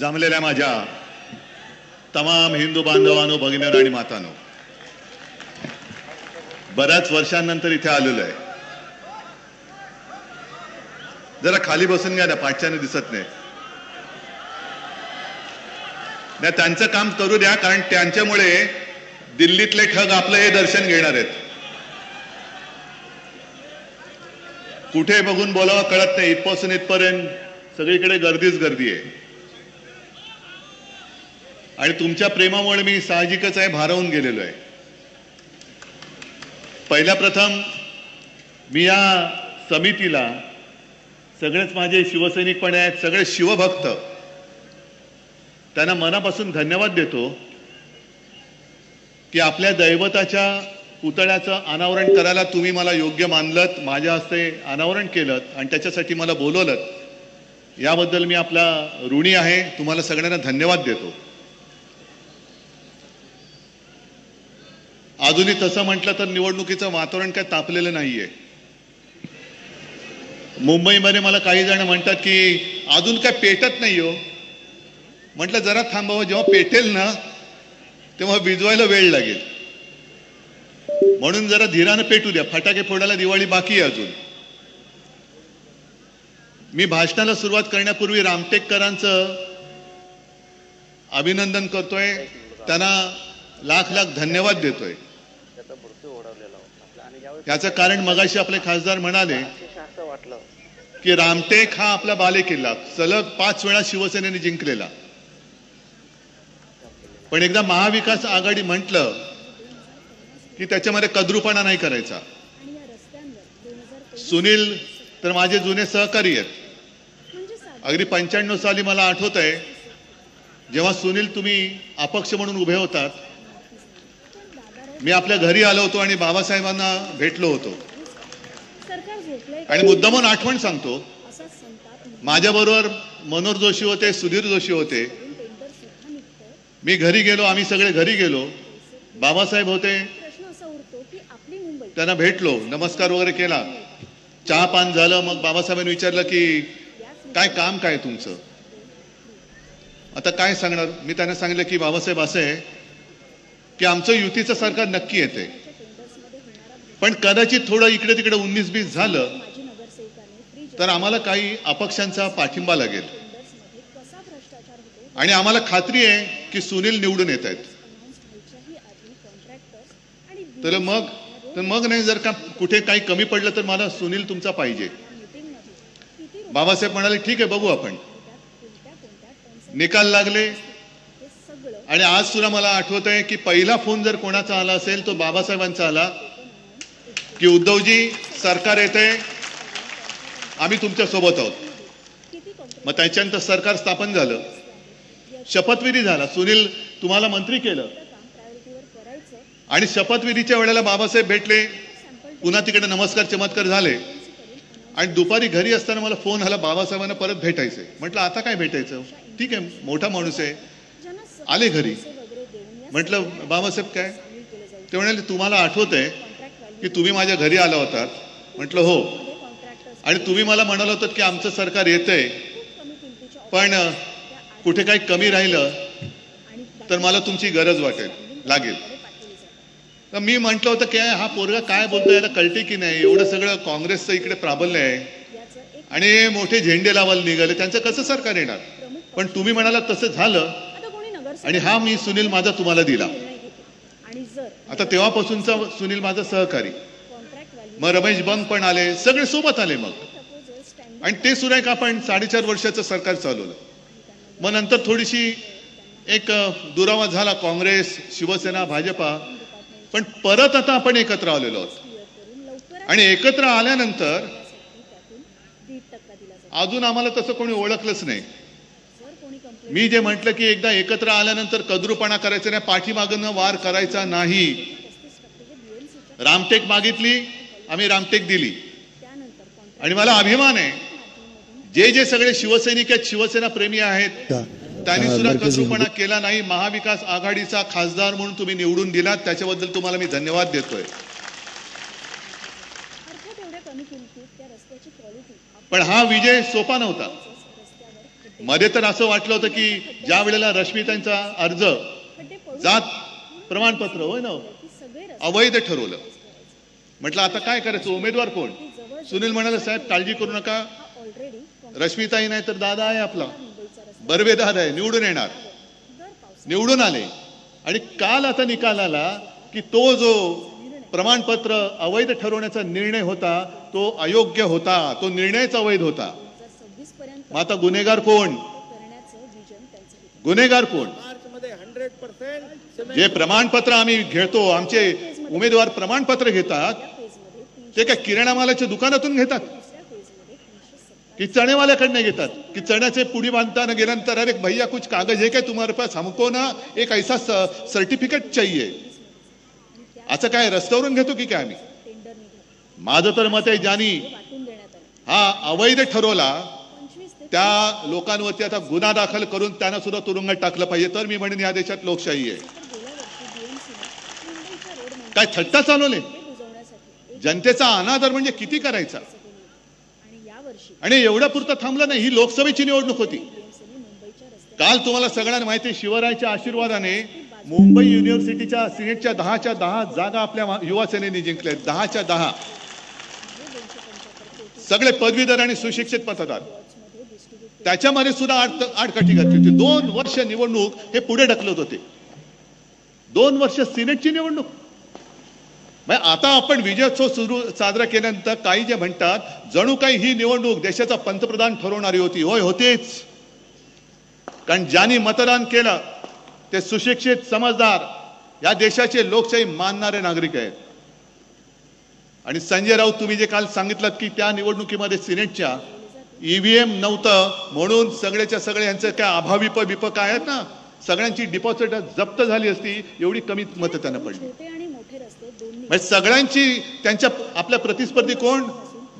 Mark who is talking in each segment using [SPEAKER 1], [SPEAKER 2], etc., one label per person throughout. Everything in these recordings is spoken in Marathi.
[SPEAKER 1] जमलेल्या माझ्या तमाम हिंदू बांधवांनो भगिनीनो आणि मातानो बऱ्याच वर्षांनंतर इथे आलेलो आहे. जरा खाली बसून घ्या ना पाठच्याने दिसत नाही. नाही त्यांचं काम करू द्या कारण त्यांच्यामुळे दिल्लीतले ठग आपलं हे दर्शन घेणार आहेत. कुठे बघून बोलावं कळत नाही इथपासून इथपर्यंत सगळीकडे गर्दीच गर्दी आहे. आणि तुमच्या प्रेमामुळे मी साहजिकच आहे भारावून गेलेलो आहे. पहिल्या प्रथम मी या समितीला सगळेच माझे शिवसैनिक पण आहेत सगळे शिवभक्त. त्यांना मनापासून धन्यवाद देतो की आपल्या दैवताच्या पुतळ्याचं अनावरण करायला तुम्ही मला योग्य मानलत माझ्या हस्ते अनावरण केलं आणि त्याच्यासाठी मला बोलवलं याबद्दल मी आपला ऋणी आहे तुम्हाला सगळ्यांना धन्यवाद देतो. अजूनही तसं म्हटलं तर निवडणुकीचं वातावरण काय तापलेलं नाहीये. मुंबईमध्ये मला काही जण म्हणतात की अजून काय पेटत नाही हो. म्हटलं जरा थांबावं जेव्हा पेटेल ना तेव्हा विजवायला वेळ लागेल. म्हणून जरा धीरानं पेटू द्या. फटाके फोडायला दिवाळी बाकी आहे अजून. मी भाषणाला सुरुवात करण्यापूर्वी रामटेककरांचं अभिनंदन करतोय. त्यांना लाख लाख धन्यवाद देतोय
[SPEAKER 2] त्याचा मृत्यू ओढवलेला होता आणि यावेळी
[SPEAKER 1] याचं कारण मगाशी आपले खासदार म्हणाले की रामटेक हा आपला बालेकिल्ला. सलग पाच वेळा शिवसेनेने जिंकलेला. पण एकदा महाविकास आघाडी म्हटलं की त्याच्यामध्ये कद्रुपणा नाही करायचा. सुनील तर माझे जुने सहकारी आहेत. अगदी पंच्याण्णव साली मला आठवत आहे जेव्हा सुनील तुम्ही अपक्ष म्हणून उभे होतात मी आपल्या घरी आलो होतो आणि बाबासाहेबांना भेटलो होतो. आणि मुद्दामून आठवण सांगतो. माझ्याबरोबर मनोहर जोशी होते सुधीर जोशी होते. मी घरी गेलो आम्ही सगळे घरी गेलो. बाबासाहेब होते. त्यांना भेटलो नमस्कार वगैरे केला. चहा पान झालं मग बाबासाहेबांनी विचारलं की काय काम काय तुमचं? आता काय सांगणार? मी त्यांना सांगितलं की बाबासाहेब असं आहे की आमचं युतीचं सरकार नक्की येते पण कदाचित थोडं इकडे तिकडे उन्नीस बीस झालं तर आम्हाला काही अपक्षांचा पाठिंबा लागेल. आणि आम्हाला खात्री आहे की सुनील निवडून येत आहेत. तर मग तर मग नाही जर का कुठे काही कमी पडलं तर मला सुनील तुमचा पाहिजे. बाबासाहेब म्हणाले ठीक आहे बघू आपण. निकाल लागले आणि आज सुद्धा मला आठवत आहे की पहिला फोन जर कोणाचा आला असेल तो बाबासाहेबांचा आला. की उद्धवजी सरकार येते आम्ही तुमच्यासोबत आहोत. मग त्याच्यानंतर सरकार स्थापन झालं. शपथविधी झाला. सुनील तुम्हाला मंत्री केलं. आणि शपथविधीच्या वेळेला बाबासाहेब भेटले. पुन्हा तिकडे नमस्कार चमत्कार झाले. आणि दुपारी घरी असताना मला फोन आला बाबासाहेबांना परत भेटायचंय. म्हटलं आता काय भेटायचं? ठीक आहे मोठा माणूस आहे. आले घरी. म्हटलं बाबासाहेब काय? ते म्हणाले तुम्हाला आठवत आहे की तुम्ही माझ्या घरी आला होतात. म्हटलं हो. आणि तुम्ही मला म्हणाल होतात की आमचं सरकार येतंय. पण कुठे काही कमी राहिलं तर मला तुमची गरज वाटेल लागेल. तर मी म्हटलं होतं की हा पोरगा काय बोलतो याला कळते की नाही? एवढं सगळं काँग्रेसचं इकडे प्राबल्य आहे. आणि मोठे झेंडे लावायला निघाले. त्यांचं कसं सरकार येणार? पण तुम्ही म्हणाला तसं झालं. आणि हा मी सुनील माझा तुम्हाला दिला. आता तेव्हापासूनचा सुनील माझा सहकारी. मग रमेश बंग पण आले सगळे सोबत आले मग. आणि ते सुद्धा एक आपण साडेचार वर्षाचं सरकार चालवलं. मग नंतर थोडीशी एक दुरावा झाला काँग्रेस शिवसेना भाजपा. पण परत आता आपण एकत्र आलेलो आहोत. आणि एकत्र आल्यानंतर अजून आम्हाला तसं कोणी ओळखलंच नाही. मी जे म्हटलं की एकदा एकत्र आल्यानंतर कद्रूपणा करायचा नाही पाठीमागनं वार करायचा नाही. रामटेक मागितली आम्ही रामटेक दिली. आणि मला अभिमान आहे जे जे सगळे शिवसैनिक आहेत शिवसेना प्रेमी आहेत त्यांनी सुद्धा कद्रूपणा केला नाही. महाविकास आघाडीचा खासदार म्हणून तुम्ही निवडून दिलात त्याच्याबद्दल तुम्हाला मी धन्यवाद देतोय. पण हा विजय सोपा नव्हता. मध्ये तर असं वाटलं होतं की ज्या वेळेला रश्मितांचा अर्ज जात प्रमाणपत्र होय ना? अवैध ठरवलं. म्हटलं आता काय करायचं? उमेदवार कोण? सुनील म्हणाले साहेब काळजी करू नका. रश्मिताही नाही तर दादा आहे आपला. बर्वे दादा आहे निवडून येणार. निवडून आले. आणि काल आता निकाल आला की तो जो प्रमाणपत्र अवैध ठरवण्याचा निर्णय होता तो अयोग्य होता. तो निर्णयच अवैध होता
[SPEAKER 3] दोन हजार सव्वीस पर्यंत
[SPEAKER 1] मग आता गुन्हेगार कोण? गुन्हेगार कोण? जे प्रमाणपत्र आम्ही घेतो आमचे उमेदवार प्रमाणपत्र घेतात ते काय किराणा मालाच्या दुकानातून घेतात? की चणेवाल्याकडनं घेतात? की चण्याचे पुडी बांधताना गेल्यानंतर अरे भैया कुछ कागज है क्या तुम्हारे पास? हमको ना एक ऐसा सर्टिफिकेट चाहिए। असं काय रस्त्यावरून घेतो की काय आम्ही? माझं तर मत आहे ज्यांनी
[SPEAKER 3] हे
[SPEAKER 1] अवैध ठरवला त्या लोकांवरती आता गुन्हा दाखल करून त्यांना सुद्धा तुरुंगात टाकलं पाहिजे. तर मी म्हणेन या देशात लोकशाही आहे. काय थट्टा चालवले जनतेचा अनादर म्हणजे किती करायचा?
[SPEAKER 3] आणि
[SPEAKER 1] एवढ्या पुरतं थांबलं नाही ही लोकसभेची निवडणूक होती. काल तुम्हाला सगळ्यांना माहिती आहे, शिवरायाच्या आशीर्वादाने मुंबई युनिव्हर्सिटीच्या सिनेटच्या दहाच्या दहा जागा आपल्या युवा सेनेने जिंकल्या दहाच्या दहा. सगळे पदवीधर आणि सुशिक्षित मतदार. त्याच्यामध्ये सुद्धा आड आडकाठी घातली होती. दोन वर्ष निवडणूक हे पुढे ढकलत होते. दोन वर्ष सिनेटची निवडणूक. म्हणजे आता आपण विजयोत्सव सुरू साजरा केल्यानंतर काही जे म्हणतात जणू काही ही निवडणूक देशाचा पंतप्रधान ठरवणारी होती. होय होतेच. कारण ज्यांनी मतदान केलं ते सुशिक्षित समजदार या देशाचे लोकशाही मानणारे नागरिक आहेत. आणि संजय राऊत तुम्ही जे काल सांगितलं की त्या निवडणुकीमध्ये सिनेटच्या ईव्हीएम नव्हतं. म्हणून सगळ्याच्या सगळे यांचं काय अभाविप बिप काय आहेत ना? सगळ्यांची डिपॉझिट जप्त झाली असती एवढी कमी मतं त्यांना पडली.
[SPEAKER 3] आणि
[SPEAKER 1] म्हणजे सगळ्यांची त्यांच्या आपल्या प्रतिस्पर्धी कोण?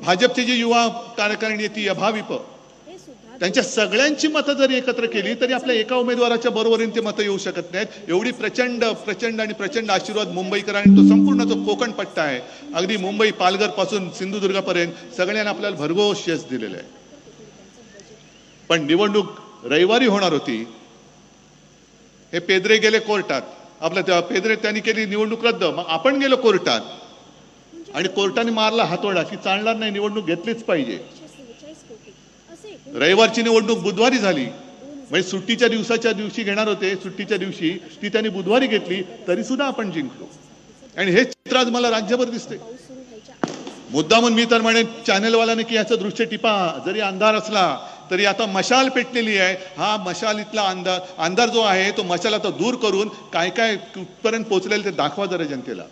[SPEAKER 1] भाजपची जी युवा कार्यकारिणी ती अभाविप त्यांच्या सगळ्यांची मतं जरी एकत्र केली तरी आपल्या एका उमेदवाराच्या बरोबरीने ते मतं येऊ शकत नाहीत. एवढी प्रचंड प्रचंड आणि प्रचंड आशीर्वाद मुंबईकरांनी तो संपूर्ण जो कोकण पट्टा आहे अगदी मुंबई पालघरपासून सिंधुदुर्गापर्यंत सगळ्यांना आपल्याला भरघोस यश दिलेलं आहे. पण निवडणूक रविवारी होणार होती. हे पेदरे गेले कोर्टात. आपल्या तेव्हा पेदरे त्यांनी केली निवडणूक रद्द. मग आपण गेलो कोर्टात. आणि कोर्टाने मारला हातोडा. की चालणार नाही. निवडणूक घेतलीच पाहिजे. रविवारची निवडणूक बुधवारी झाली. म्हणजे सुट्टीच्या दिवसाच्या दिवशी घेणार होते. सुट्टीच्या दिवशी ती त्यांनी बुधवारी घेतली. तरी सुद्धा आपण जिंकलो. आणि हे चित्र आज मला राज्यभर दिसते
[SPEAKER 3] पाऊस
[SPEAKER 1] मुद्दामून मी तर म्हणेन चॅनलवाल्याने की याचं दृश्य टिपा. जरी अंधार असला तरी आता मशाल पेटलेली आहे. हा मशालीतला अंधार अंधार जो आहे तो मशाल आता दूर करून काय काय कुठपर्यंत पोचलेलं ते दाखवा जरा जनतेला.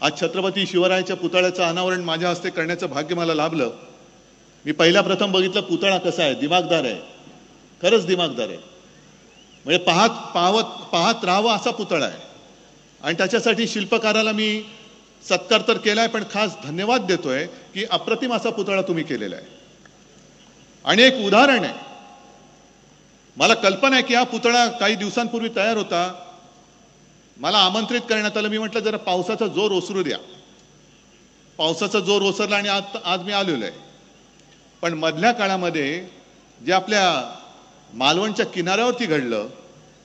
[SPEAKER 1] आज छत्रपती शिवरायाच्या पुतळ्याचं अनावरण माझ्या हस्ते करण्याचं भाग्य मला लाभलं. मी पहिल्या प्रथम बघितलं पुतळा कसा आहे दिमागदार आहे. खरंच दिमागदार आहे. म्हणजे पाहत पाहत पाहत राहावं असा पुतळा आहे. आणि त्याच्यासाठी शिल्पकाराला मी सत्कार तर केलाय पण खास धन्यवाद देतोय की अप्रतिम असा पुतळा तुम्ही केलेला आहे. आणि एक उदाहरण आहे. मला कल्पना आहे की हा पुतळा काही दिवसांपूर्वी तयार होता. मला आमंत्रित करण्यात आलं. मी म्हटलं जरा पावसाचा जोर ओसरू द्या. पावसाचा जोर ओसरला आणि आज आज मी आलेलो आहे. पण मधल्या काळामध्ये जे आपल्या मालवणच्या किनाऱ्यावरती घडलं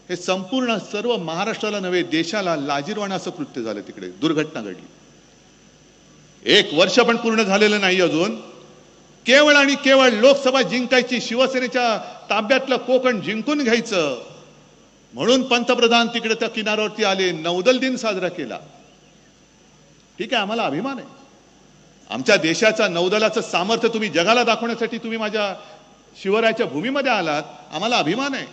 [SPEAKER 1] हे संपूर्ण सर्व महाराष्ट्राला नव्हे देशाला लाजीरवाणं असं कृत्य झालं तिकडे. दुर्घटना घडली. एक वर्ष पण पूर्ण झालेलं नाही अजून. केवळ आणि केवळ लोकसभा जिंकायची शिवसेनेच्या ताब्यातलं कोकण जिंकून घ्यायचं. म्हणून पंतप्रधान तिकडे त्या किनाऱ्यावरती आले नौदल दिन साजरा केला. ठीक आहे आम्हाला अभिमान आहे. आमच्या देशाचा नौदलाचं सामर्थ्य तुम्ही जगाला दाखवण्यासाठी तुम्ही माझ्या शिवरायाच्या भूमीमध्ये आलात आम्हाला अभिमान आहे.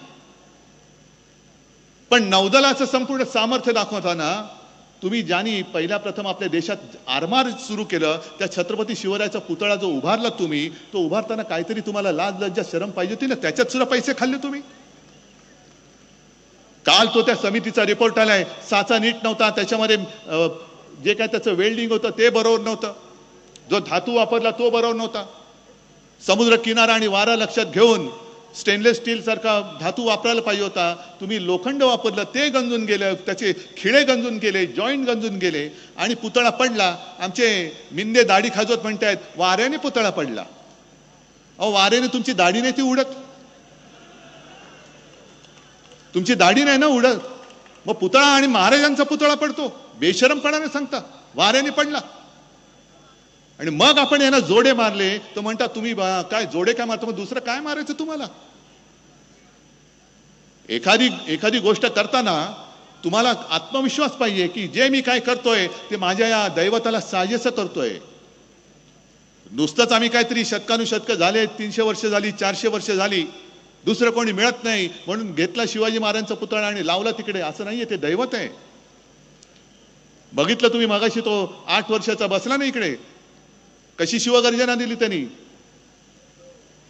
[SPEAKER 1] पण नौदलाचं संपूर्ण सामर्थ्य दाखवताना तुम्ही ज्यांनी पहिल्या प्रथम आपल्या देशात आरमार सुरू केलं त्या छत्रपती शिवरायाचा पुतळा जो उभारला तुम्ही तो उभारताना काहीतरी तुम्हाला लाज लज्जा शरम पाहिजे होती ना? त्याच्यात सुद्धा पैसे खाल्ले तुम्ही? काल तो त्या समितीचा रिपोर्ट आलाय. साचा नीट नव्हता त्याच्यामध्ये जे काय त्याचं वेल्डिंग होतं ते बरोबर नव्हतं. जो धातू वापरला तो बरोबर नव्हता. समुद्र किनारा आणि वारा लक्षात घेऊन स्टेनलेस स्टीलसारखा धातू वापरायला पाहिजे होता. तुम्ही लोखंड वापरलं ते गंजून गेलं त्याचे खिळे गंजून गेले जॉईंट गंजून गेले आणि पुतळा पडला. आमचे मिंदे दाढी खाजवत म्हणतायत वाऱ्याने पुतळा पडला. अहो वाऱ्याने तुमची दाढी नाही ती उडत. तुमची दाढी नाही ना उडत. मग पुतळा आणि महाराजांचा पुतळा पडतो. बेशरमपणाने सांगता वाऱ्याने पडला. आणि मग आपण यांना जोडे मारले तर म्हणता तुम्ही बा- काय जोडे काय मारतो? मग दुसरं काय मारायचं तुम्हाला? एखादी एखादी गोष्ट करताना तुम्हाला आत्मविश्वास पाहिजे की जे मी काय करतोय ते माझ्या या दैवताला साजेसं करतोय. नुसतंच आम्ही काहीतरी शतकानुशतक झाले तीनशे वर्ष झाली चारशे वर्ष झाली दुसरं कोणी मिळत नाही म्हणून घेतला शिवाजी महाराजांचा पुतळा आणि लावला तिकडे. असं नाहीये ते दैवत आहे. बघितलं तुम्ही मगाशी तो आठ वर्षाचा बसला ना इकडे. कशी शिवगर्जना दिली त्यांनी?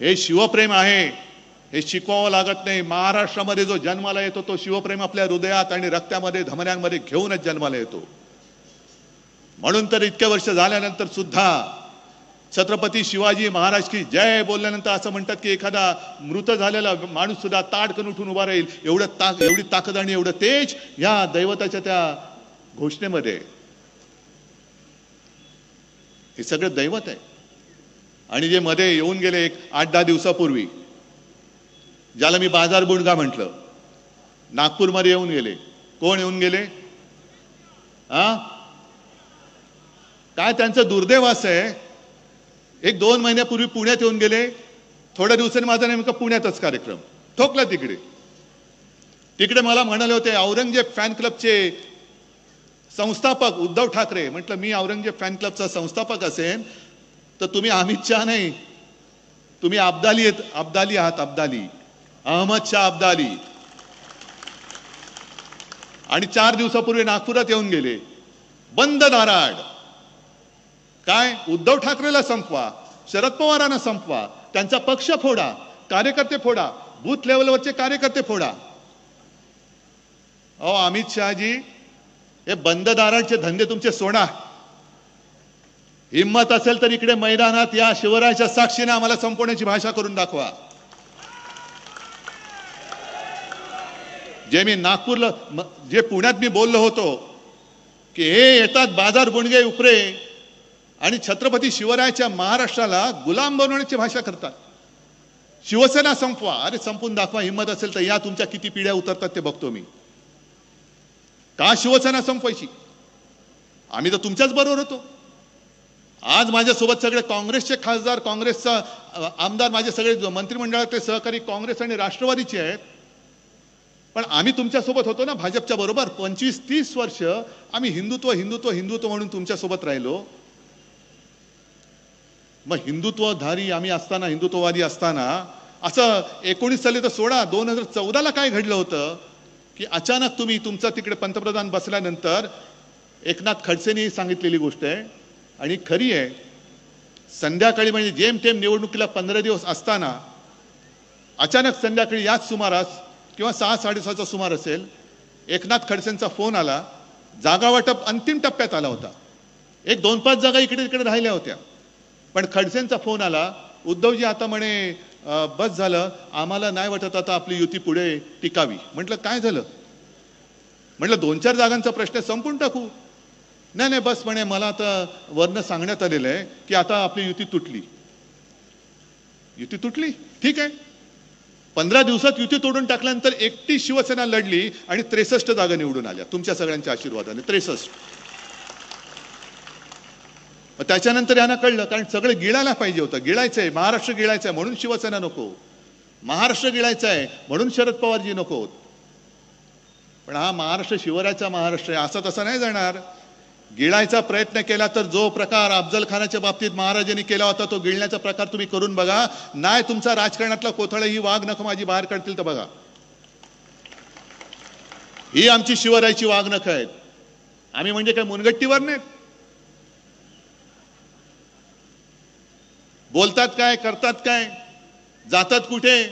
[SPEAKER 1] हे शिवप्रेम आहे. हे शिकवावं लागत नाही. महाराष्ट्रामध्ये जो जन्माला येतो तो शिवप्रेम आपल्या हृदयात आणि रक्तामध्ये धमन्यांमध्ये घेऊनच जन्माला येतो. म्हणून तर इतके वर्ष झाल्यानंतर सुद्धा छत्रपती शिवाजी महाराज की जय बोलल्यानंतर असं म्हणतात की एखादा मृत झालेला माणूस सुद्धा ताडकन उठून उभा राहील. एवढं ताक एवढी ताकद आणि एवढं तेज या दैवताच्या त्या घोषणेमध्ये. आहे. हे सगळं दैवत आहे. आणि जे मध्ये येऊन गेले एक आठ दहा दिवसापूर्वी ज्याला मी बाजार बुणगा म्हटलं नागपूरमध्ये येऊन गेले. कोण येऊन गेले? हा काय त्यांचं दुर्दैवास आहे? एक दोन महिन्यापूर्वी पुण्यात येऊन गेले. थोड्या दिवसांनी माझा नेमका पुण्यातच कार्यक्रम. ठोकला तिकडे. तिकडे मला म्हणाले होते औरंगजेब फॅन क्लबचे संस्थापक उद्धव ठाकरे म्हटलं मी औरंगजेब फॅन क्लबचा संस्थापक असेन तर तुम्ही अमित शहा नाही. तुम्ही अब्दाली आहेत अब्दाली आहात अब्दाली. अहमद शाह अब्दाली. आणि चार दिवसापूर्वी नागपुरात येऊन गेले. बंद नाराड काय? उद्धव ठाकरेला संपवा शरद पवारांना संपवा त्यांचा पक्ष फोडा कार्यकर्ते फोडा बूथ लेवलवरचे कार्यकर्ते फोडा. अहो अमित शहाजी हे बंददारांचे धंदे तुमचे सोडा हिंमत असेल तर इकडे मैदानात या शिवरायाच्या साक्षीने आम्हाला संपवण्याची भाषा करून दाखवा. जे मी नागपूरला जे पुण्यात मी बोललो होतो की हे येतात बाजार बुणगे उपरे आणि छत्रपती शिवरायाच्या महाराष्ट्राला गुलाम बनवण्याची भाषा करतात. शिवसेना संपवा अरे संपून दाखवा हिंमत असेल तर या तुमच्या किती पिढ्या उतरतात ते बघतो मी. का शिवसेना संपवायची आम्ही तर तुमच्याच बरोबर होतो. आज माझ्यासोबत सगळे काँग्रेसचे खासदार काँग्रेसचा आमदार माझे सगळे मंत्रिमंडळातले सहकारी काँग्रेस आणि राष्ट्रवादीचे आहेत. पण आम्ही तुमच्यासोबत होतो ना भाजपच्या बरोबर. पंचवीस तीस वर्ष आम्ही हिंदुत्व हिंदुत्व हिंदुत्व म्हणून तुमच्यासोबत राहिलो. मग हिंदुत्वधारी आम्ही असताना हिंदुत्ववादी असताना असं एकोणीस साली तर सोळा दोन हजार चौदाला काय घडलं होतं? की अचानक तुम्ही तुमचा तिकडे पंतप्रधान बसल्यानंतर एकनाथ खडसेंनी सांगितलेली गोष्ट आहे. आणि खरी आहे संध्याकाळी म्हणजे जेम तेम निवडणुकीला पंधरा दिवस असताना अचानक संध्याकाळी याच सुमारास किंवा सहा साडेसहाचा सुमार असेल एकनाथ खडसेंचा फोन आला. जागा वाटप अंतिम टप्प्यात आला होता. एक दोन पाच जागा इकडे तिकडे राहिल्या होत्या. पण खडसेंचा फोन आला उद्धवजी आता म्हणे बस झालं. आम्हाला नाही वाटत आता आपली युती पुढे टिकावी. म्हटलं काय झालं? म्हटलं दोन चार जागांचा प्रश्न संपून टाकू. नाही नाही बस म्हणे मला आता वरनं सांगण्यात आलेलं आहे की आता आपली युती तुटली. युती तुटली? ठीक आहे. पंधरा दिवसात युती तोडून टाकल्यानंतर एकटी शिवसेना लढली आणि त्रेसष्ट जागा निवडून आल्या. तुमच्या सगळ्यांच्या आशीर्वादाने. त्रेसष्ट. मग त्याच्यानंतर यांना कळलं कारण सगळं गिळायला पाहिजे होतं. गिळायचंय महाराष्ट्र गिळायचं आहे म्हणून शिवसेना नको. महाराष्ट्र गिळायचा आहे म्हणून शरद पवारजी नको. पण हा महाराष्ट्र शिवरायाचा महाराष्ट्र आहे असा तसा नाही जाणार. गिळायचा प्रयत्न केला तर जो प्रकार अफजल खानाच्या बाबतीत महाराजांनी केला होता तो गिळण्याचा प्रकार तुम्ही करून बघा. नाही तुमचा राजकारणातला कोथळ ही वाघ नख माझी बाहेर काढतील तर बघा. ही आमची शिवरायाची वाघ नख आहेत. आम्ही म्हणजे काय मुनगट्टीवर नाहीत? बोलतात काय करतात काय जातात कुठे?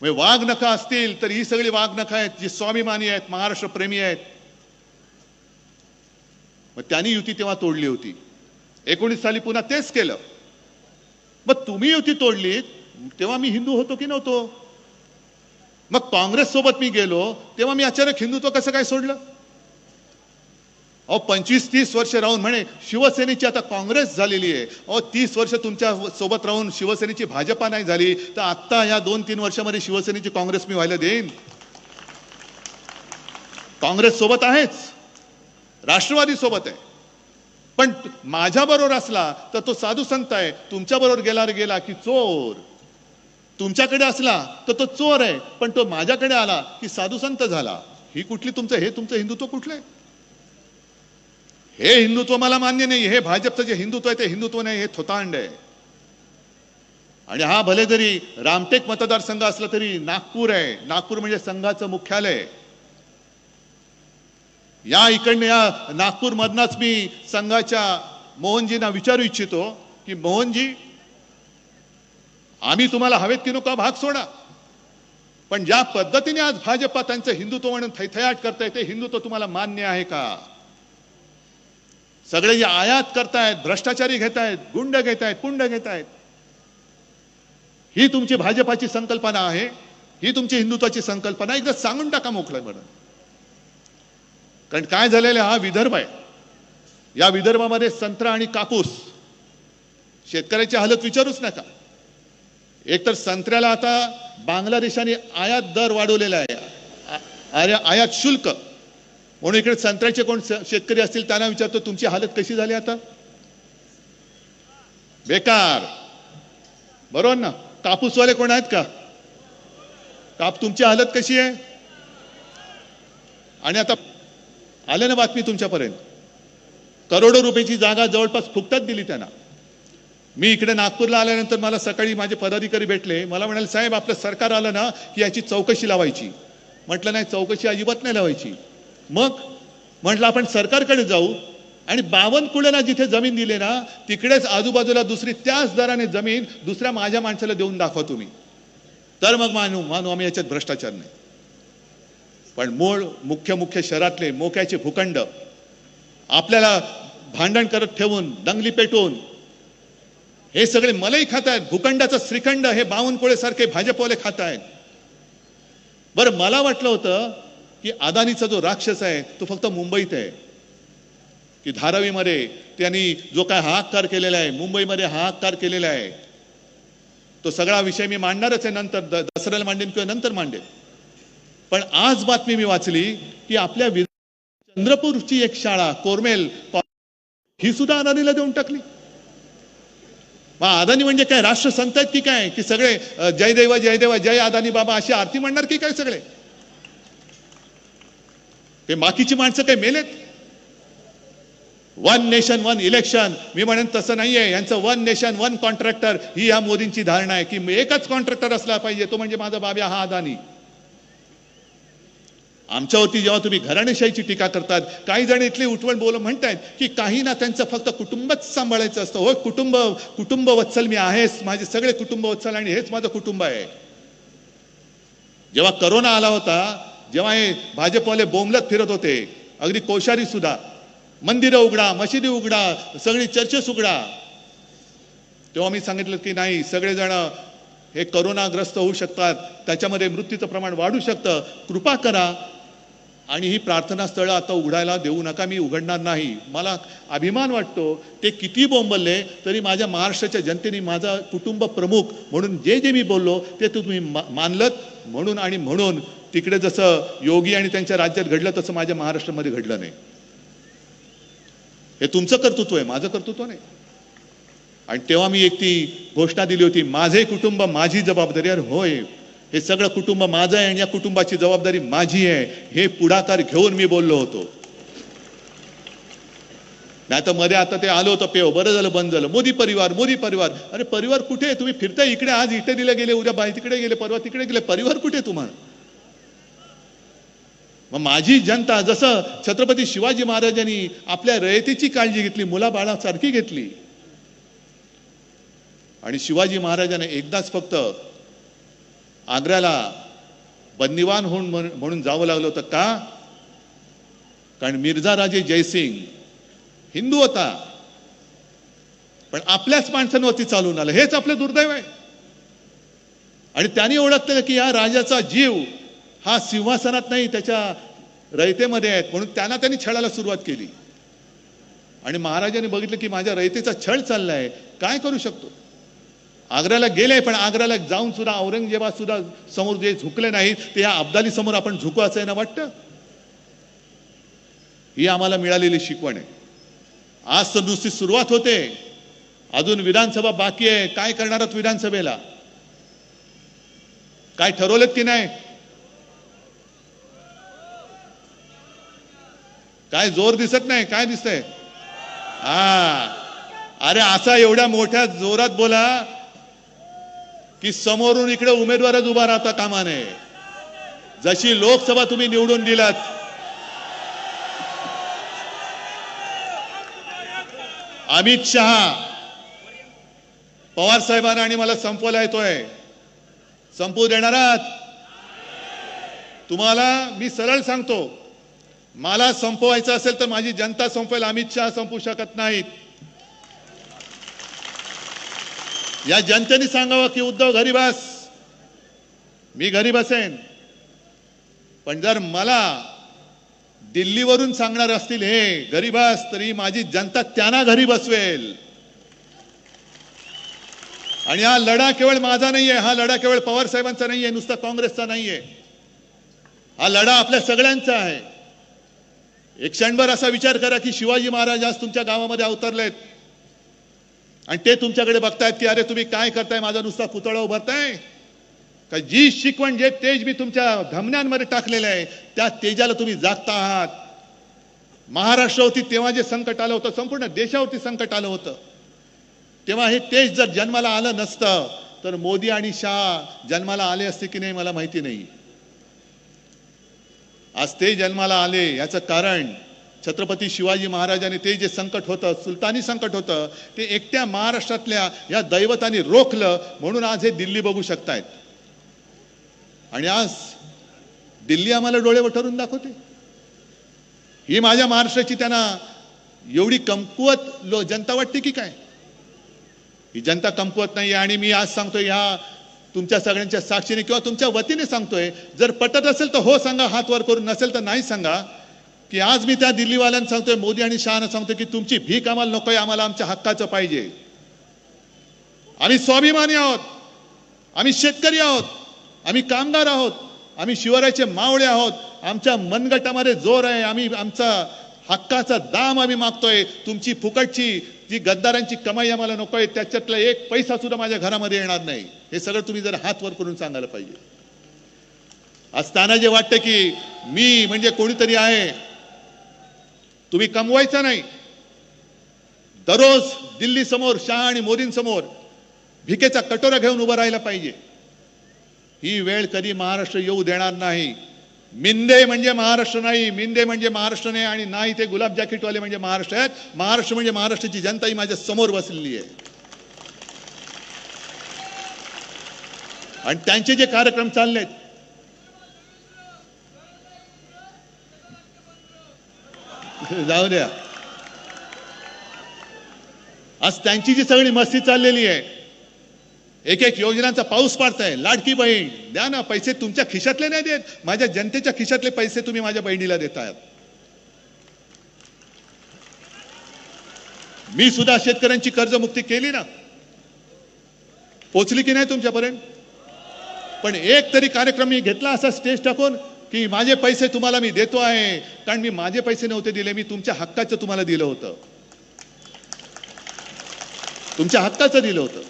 [SPEAKER 1] म्हणजे वाघ नखा असतील तर ही सगळी वाघ नखा आहेत जी स्वाभिमानी आहेत महाराष्ट्र प्रेमी आहेत. मग त्यांनी युती तेव्हा तोडली होती. एकोणीस साली पुन्हा तेच केलं. मग तुम्ही युती तोडली तेव्हा मी हिंदू होतो की नव्हतो? मग काँग्रेस सोबत मी गेलो तेव्हा मी अचानक हिंदुत्व कसं काय सोडलं? अहो पंचवीस तीस वर्ष राहून म्हणे शिवसेनेची आता काँग्रेस झालेली आहे. अहो तीस वर्ष तुमच्यासोबत राहून शिवसेनेची भाजपा नाही झाली तर आत्ता या दोन तीन वर्षामध्ये शिवसेनेची काँग्रेस मी व्हायला देईन. काँग्रेस सोबत आहेच. राष्ट्रवादी सोबत आहे. पण माझ्याबरोबर असला तर तो साधू संत आहे तुमच्या बरोबर गेला गेला की चोर. तुमच्याकडे असला तर तो चोर आहे. पण तो माझ्याकडे आला की साधू संत झाला. ही कुठली तुमचं हे तुमचं हिंदुत्व कुठलं आहे? हे हिंदुत्व मला मान्य नाही हे भाजपचं जे हिंदुत्व आहे ते हिंदुत्व नाही हे थोतांड आहे. आणि हा भले जरी रामटेक मतदारसंघ असला तरी नागपूर आहे. नागपूर म्हणजे संघाचं मुख्यालय. या इकडनं या नागपूर मधनच मी संघाच्या मोहनजींना विचारू इच्छितो की मोहनजी आम्ही तुम्हाला हवेत की नको भाग सोडा. पण ज्या पद्धतीने आज भाजपा त्यांचं हिंदुत्व म्हणून थैथयाट करताय ते हिंदुत्व तुम्हाला मान्य आहे का? सगळे जे आयात करतायत भ्रष्टाचारी घेतायत गुंड घेतायत पुंड घेतायत. ही तुमची भाजपाची संकल्पना आहे ही तुमची हिंदुत्वाची संकल्पना एकदा सांगून टाका मोकला म्हणून कारण काय झालेलं आहे, हा विदर्भ आहे. या विदर्भामध्ये संत्रा आणि कापूस शेतकऱ्याची हालत विचारूच नका. एकतर संत्र्याला आता बांगलादेशाने आयात दर वाढवलेला आहे. अरे आयात शुल्क. म्हणून इकडे संत्र्याचे कोण स- शेतकरी असतील त्यांना विचारतो तुमची हालत कशी झाली आता? बेकार. बरोबर ना? कापूसवाले कोण आहेत का? काप तुमची हालत कशी आहे? आणि आता आले ना बातमी तुमच्यापर्यंत. करोडो रुपयाची जागा जवळपास फुकतात दिली त्यांना. मी इकडे नागपूरला आल्यानंतर मला सकाळी माझे पदाधिकारी भेटले. मला म्हणाले साहेब आपलं सरकार आलं ना की याची चौकशी लावायची. म्हटलं नाही चौकशी अजिबात नाही लावायची. मग म्हटलं आपण सरकारकडे जाऊ आणि बावनकुळेला जिथे जमीन दिली ना तिकडेच आजूबाजूला दुसरी त्याच दराने जमीन दुसऱ्या माझ्या माणसाला देऊन दाखवा तुम्ही. तर मग मानू मानू आम्ही याच्यात भ्रष्टाचार नाही. पण मूळ मुख्य मुख्य शहरातले मोक्याचे भूखंड आपल्याला भांडण करत ठेवून दंगली पेटवून हे सगळे मलई खात आहेत. भूखंडाचं श्रीखंड हे बावनकुळे सारखे भाजपवाले खात आहेत. बरं मला वाटलं होतं की अदानीचा जो राक्षस आहे तो फक्त मुंबईत आहे. की धारावीमध्ये त्यांनी जो काय हाहाकार केलेला आहे मुंबईमध्ये हाहाकार केलेला आहे तो सगळा विषय मी मांडणारच आहे नंतर द- दसऱ्याला मांडेन किंवा नंतर मांडेन. पण आज बातमी मी वाचली की आपल्या वि- चंद्रपूरची एक शाळा कोरमेल ही सुद्धा अदानीला देऊन टाकली. मग अदानी म्हणजे काय? राष्ट्र संत आहेत की काय? की सगळे जय देवा जय देवा जय अदानी बाबा अशी आरती म्हणणार की काय सगळे? ते बाकीची माणसं काही मेलेत? वन नेशन वन इलेक्शन मी म्हणेन तसं नाहीये. यांचं वन नेशन वन कॉन्ट्रॅक्टर ही या मोदींची धारणा आहे की एकच कॉन्ट्रॅक्टर असला पाहिजे. तो म्हणजे माझा बाब्या हा अदानी. आमच्यावरती जेव्हा तुम्ही घराणेशाहीची टीका करतात काही जण इथली उठवण बोल म्हणतायत की काही ना त्यांचं फक्त कुटुंबच सांभाळायचं असतं. हो कुटुंब कुटुंब वत्सल मी आहेच. माझे सगळे कुटुंब वत्सल आणि हेच माझं कुटुंब आहे. जेव्हा करोना आला होता जेव्हा हे भाजपवाले बोंबलत फिरत होते अगदी कोशारी सुद्धा मंदिरं उघडा मशिदी उघडा सगळी चर्चेस उघडा. तेव्हा मी सांगितलं की नाही सगळेजण हे करोनाग्रस्त होऊ शकतात त्याच्यामध्ये मृत्यूचं प्रमाण वाढू शकतं कृपा करा. आणि ही प्रार्थना स्थळं आता उघडायला देऊ नका मी उघडणार नाही. मला अभिमान वाटतो ते किती बोंबलले तरी माझ्या महाराष्ट्राच्या जनतेने माझा कुटुंब प्रमुख म्हणून जे जे मी बोललो ते तुम्ही मानलत. म्हणून आणि म्हणून तिकडे जसं योगी आणि त्यांच्या राज्यात घडलं तसं माझ्या महाराष्ट्रामध्ये घडलं नाही. हे तुमचं कर्तृत्व आहे माझं कर्तृत्व नाही. आणि तेव्हा मी एक ती घोषणा दिली होती माझे कुटुंब माझी जबाबदारी अरे होय हे सगळं कुटुंब माझं आहे आणि या कुटुंबाची जबाबदारी माझी आहे. हे पुढाकार घेऊन मी बोललो होतो. नाही तर मध्ये आता ते आलं होतं पेव. बरं झालं बंद झालं. मोदी परिवार मोदी परिवार. अरे परिवार कुठे आहे? तुम्ही फिरता इकडे आज इथे दिले गेले उद्या बाई तिकडे गेले परवा तिकडे गेले. परिवार कुठे आहे तुम्हाला? मग माझी जनता जसं छत्रपती शिवाजी महाराजांनी आपल्या रयतेची काळजी घेतली मुलाबाळासारखी घेतली. आणि शिवाजी महाराजांना एकदाच फक्त आग्र्याला बंदिवान होऊन म्हणून जावं लागलं होतं का? कारण मिर्झा राजे जयसिंग हिंदू होता. पण आपल्याच माणसांवरती चालून आलं. हेच आपलं दुर्दैव आहे. आणि त्यांनी ओळखलं की या राजाचा जीव हा सिंहासनात नाही त्याच्या रयतेमध्ये आहेत. म्हणून त्यांना त्यांनी छळायला सुरुवात केली. आणि महाराजांनी बघितलं की माझ्या रयतेचा छळ चाललाय. काय करू शकतो? आग्र्याला गेले पण आग्र्याला जाऊन सुद्धा औरंगजेबा सुद्धा समोर जे झुकले नाहीत ते या अब्दाली समोर आपण झुकू असं आहे ना वाटतं? ही आम्हाला मिळालेली शिकवण आहे. आज तर नुसती सुरुवात होते. अजून विधानसभा बाकी आहे. काय करणार आहात विधानसभेला? काय ठरवलेत की नाही? काय जोर दिसत नाही? काय दिसतंय? हा. अरे असा एवढ्या मोठ्या जोरात बोला की समोरून इकडे उमेदवारच उभा राहता कामा नये जशी लोकसभा तुम्ही निवडून दिलात अमित शहा पवार साहेबांना आणि मला संपवायला येतोय. संपू देणार आहात? तुम्हाला मी सरळ सांगतो मला संपवायचं असेल तर माझी जनता संपवेल अमित शहा संपू शकत नाहीत. या जनतेने सांगावं की उद्धव घरी बस मी घरी बसेन पण जर मला दिल्लीवरून सांगणार असतील हे गरीबास तरी माझी जनता त्यांना घरी बसवेल. आणि हा लढा केवळ माझा नाहीये हा लढा केवळ पवार साहेबांचा नाहीये नुसता काँग्रेसचा नाहीये. हा लढा आपल्या सगळ्यांचा आहे. एक क्षणभर असा विचार करा की शिवाजी महाराज आज तुमच्या गावामध्ये अवतरलेत. आणि ते तुमच्याकडे बघतायत की अरे तुम्ही काय करताय? माझा नुसता पुतळा उभारताय. का जी शिकवण जे तेज मी तुमच्या धमन्यांमध्ये टाकलेलं आहे त्या तेजाला तुम्ही जागता आहात. महाराष्ट्रावरती तेव्हा जे संकट आलं होतं संपूर्ण देशावरती संकट आलं होतं. तेव्हा हे तेज जर जन्माला आलं नसतं तर मोदी आणि शाह जन्माला आले असते की नाही मला माहिती नाही. आज ते जन्माला आले याचं कारण छत्रपती शिवाजी महाराजांनी ते जे संकट होतं सुलतानी संकट होतं ते एकट्या महाराष्ट्रातल्या या दैवताने रोखलं म्हणून आज हे दिल्ली बघू शकतायत. आणि आज दिल्ली आम्हाला डोळे वठरून दाखवते. ही माझ्या महाराष्ट्राची त्यांना एवढी कमकुवत लो जनता वाटते की काय? ही जनता कमकुवत नाही आणि मी आज सांगतोय ह्या तुमच्या सगळ्यांच्या साक्षीने किंवा तुमच्या वतीने सांगतोय जर पटत असेल तर हो सांगा हात वर करून नसेल तर नाही सांगा की आज मी त्या दिल्लीवाल्यांना सांगतोय मोदी आणि शहाना सांगतोय की तुमची भीक आम्हाला नकोय आम्हाला आमच्या हक्काचं पाहिजे. आम्ही स्वाभिमानी आहोत. आम्ही शेतकरी आहोत. आम्ही कामगार आहोत आम्ही शिवरायाचे मावळे आहोत आमच्या मनगटामध्ये जोर आहे आम्ही आमचा हक्काचा दाम आम्ही मागतोय तुमची फुकटची जी गद्दारांची कमाई आम्हाला नकोय त्याच्यातला एक पैसा सुद्धा माझ्या घरामध्ये येणार नाही. हे सगळं तुम्ही जर हात वर करून सांगायला पाहिजे. असताना जे वाटतं की मी म्हणजे कोणीतरी आहे. तुम्ही कमवायचं नाही. दररोज दिल्ली समोर शाह आणि मोदींसमोर भिकेचा कटोरा घेऊन उभं राहायला पाहिजे. ही वेळ कधी महाराष्ट्र येऊ देणार नाही. मिंदे म्हणजे महाराष्ट्र नाही मिंदे म्हणजे महाराष्ट्र नाही आणि नाही ते गुलाब जॅकेटवाले म्हणजे महाराष्ट्र आहेत. महाराष्ट्र म्हणजे महाराष्ट्राची जनता ही माझ्यासमोर बसलेली आहे. आणि त्यांचे जे कार्यक्रम चाललेत जाऊ द्या. आज त्यांची जी सगळी मस्ती चाललेली आहे एक एक योजनांचा पाऊस पाडताय लाडकी बहीण द्या ना पैसे तुमच्या खिशातले नाही देत माझ्या जनतेच्या खिशातले पैसे तुम्ही माझ्या बहिणीला देतायत. मी सुद्धा शेतकऱ्यांची कर्जमुक्ती केली ना. पोचली की नाही तुमच्यापर्यंत? पण एक तरी कार्यक्रम मी घेतला असा स्टेज टाकून की माझे पैसे तुम्हाला मी देतो आहे कारण मी माझे पैसे नव्हते दिले मी तुमच्या हक्काचं तुम्हाला दिलं होतं. तुमच्या हक्काचं दिलं होतं.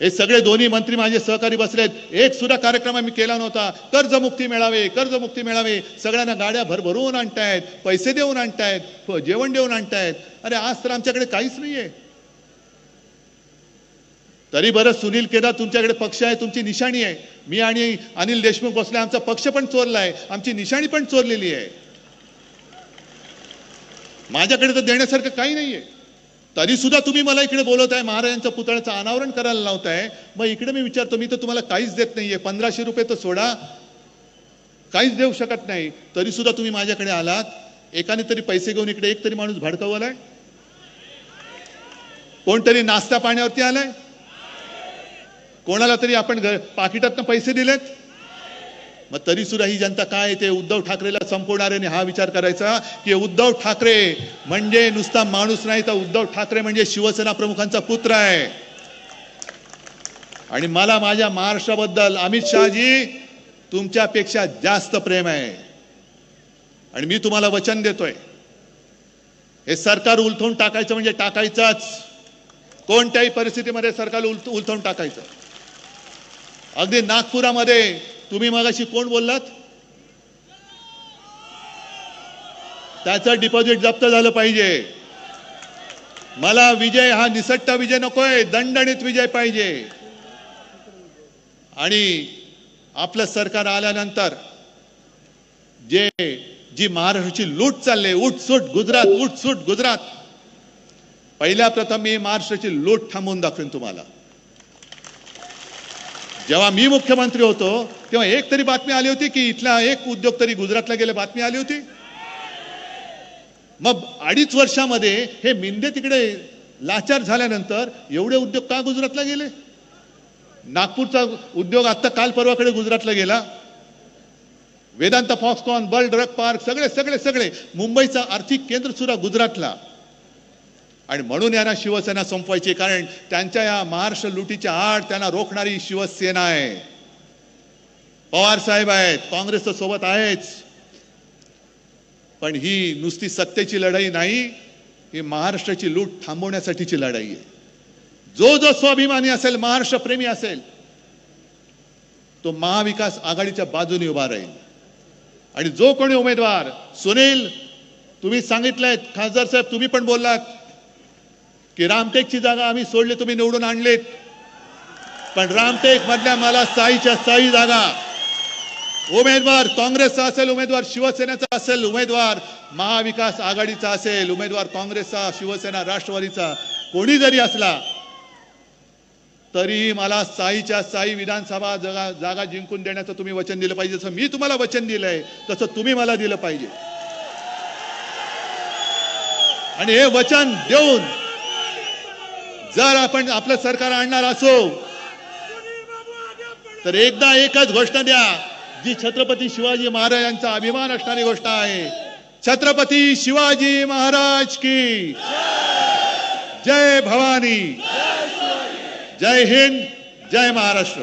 [SPEAKER 1] हे सगळे दोन्ही मंत्री माझे सहकारी बसलेत. एक सुद्धा कार्यक्रम आम्ही केला नव्हता. कर्जमुक्ती मिळावे कर्जमुक्ती मिळावे. सगळ्यांना गाड्या भरभरून आणतायत पैसे देऊन आणतायत जेवण देऊन आणतायत. अरे आज तर आमच्याकडे काहीच नाहीये. तरी बरं सुनील केदार तुमच्याकडे पक्ष आहे तुमची निशाणी आहे. मी आणि अनिल देशमुख बसले आमचा पक्ष पण चोरलाय. आमची निशाणी पण चोरलेली आहे. माझ्याकडे तर देण्यासारखं काही नाहीये. तरी सुद्धा तुम्ही मला इकडे बोलत आहे महाराजांच्या पुतळ्याचं अनावरण करायला लावताय. मग इकडे मी विचारतो मी तर तुम्हाला काहीच देत नाहीये. पंधराशे रुपये तर सोडा. काहीच देऊ शकत नाही. तरी सुद्धा तुम्ही माझ्याकडे आलात. एकाने तरी पैसे घेऊन इकडे एक तरी माणूस भडकवलाय. कोणतरी नाश्ता पाण्यावरती आलाय. कोणाला तरी आपण घर पाकिटातनं पैसे दिलेत. मग तरी सुद्धा ही जनता काय आहे ते उद्धव ठाकरेला संपवणाऱ्याने हा विचार करायचा की उद्धव ठाकरे म्हणजे नुसता माणूस नाही तर उद्धव ठाकरे म्हणजे शिवसेना प्रमुखांचा पुत्र आहे. आणि मला माझ्या महाराष्ट्राबद्दल अमित शहाजी तुमच्यापेक्षा जास्त प्रेम आहे. आणि मी तुम्हाला वचन देतोय. हे सरकार उलथवून टाकायचं म्हणजे टाकायचंच. कोणत्याही परिस्थितीमध्ये सरकार उलथ उलथवून टाकायचं. अगदी नागपुरामध्ये तुम्ही मगाशी कोण बोललात? त्याचं डिपॉझिट जप्त झालं पाहिजे. मला विजय हा निसट्टा विजय नकोय दणदणीत विजय पाहिजे. आणि आपलं सरकार आल्यानंतर जे जी महाराष्ट्राची लूट चालली उठसूट गुजरात उठसूट गुजरात. पहिल्या प्रथम मी महाराष्ट्राची लूट थांबवून दाखवेन तुम्हाला. जेव्हा मी मुख्यमंत्री होतो तेव्हा एक तरी बातमी आली होती की इथला एक उद्योग तरी गुजरातला गेले बातमी आली होती? मग अडीच वर्षामध्ये हे मिंदे तिकडे लाचार झाल्यानंतर एवढे उद्योग का गुजरातला गेले? नागपूरचा उद्योग आत्ता काल परवाकडे गुजरातला गेला. Vedanta Foxconn bulk drug park सगळे सगळे सगळे मुंबईचं आर्थिक केंद्र सुद्धा गुजरातला. आणि म्हणून यांना शिवसेना संपवायची कारण त्यांच्या या महाराष्ट्र लुटीच्या आड त्यांना रोखणारी शिवसेना आहे. पवार साहेब आहेत काँग्रेसच्या सोबत आहेच. पण ही नुसती सत्तेची लढाई नाही ही महाराष्ट्राची लूट थांबवण्यासाठीची लढाई आहे. जो जो स्वाभिमानी असेल महाराष्ट्र प्रेमी असेल तो महाविकास आघाडीच्या बाजूने उभा राहील. आणि जो कोणी उमेदवार सुनील तुम्ही सांगितलंय खासदार साहेब तुम्ही पण बोललात की रामटेकची जागा आम्ही सोडली तुम्ही निवडून आणलीत. पण रामटेक मधल्या मला साईच्या साई जागा. उमेदवार काँग्रेसचा असेल उमेदवार शिवसेनेचा असेल उमेदवार महाविकास आघाडीचा असेल उमेदवार काँग्रेसचा शिवसेना राष्ट्रवादीचा कोणी जरी असला तरीही मला साईच्या साई विधानसभा जागा जागा जिंकून देण्याचं तुम्ही वचन दिलं पाहिजे. जसं मी तुम्हाला वचन दिलंय तसं तुम्ही मला दिलं पाहिजे. आणि हे वचन देऊन जर आपण आपलं सरकार आणणार असो तर एकदा एकच घोषणा द्या जी छत्रपती शिवाजी महाराजांचा अभिमान असणारी गोष्ट आहे. छत्रपती शिवाजी महाराज की जय भवानी जय हिंद जय महाराष्ट्र.